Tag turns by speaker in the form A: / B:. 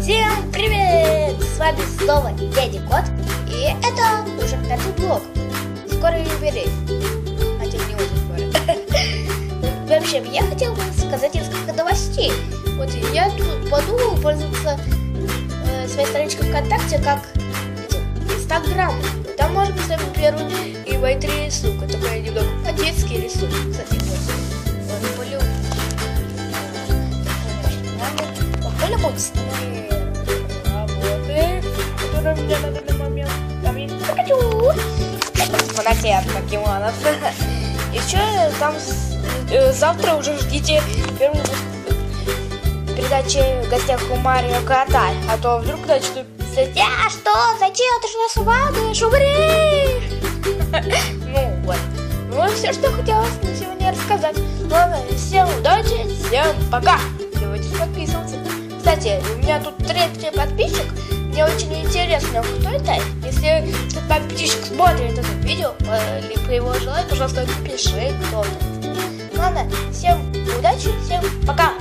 A: Всем привет! С вами снова Дядя Кот, и это уже пятый блог. Скоро юбилей. Хотя не очень скоро. В общем, я хотел бы сказать несколько новостей. Вот я тут подумал пользоваться э, своей страничкой ВКонтакте как Инстаграм. Там можно поставить первый и мои три рисунка. Такой немного по-детски рисунок. Кстати, вот. Вот, полю. Фанатея от покемонов. Еще там с- э, завтра уже ждите передачи в гостях у Марио Кота. А то вдруг начнут писать, а что, зачем ты что свадешь, умри! Ну вот. Ну и все, что хотелось на сегодня рассказать. Ладно, всем удачи, всем пока! кстати, у меня тут третий подписчик. Мне очень интересно, кто это. Если этот подписчик смотрит это видео, э, или по его желанию, пожалуйста, пиши, кто это. Ладно, всем удачи, всем пока!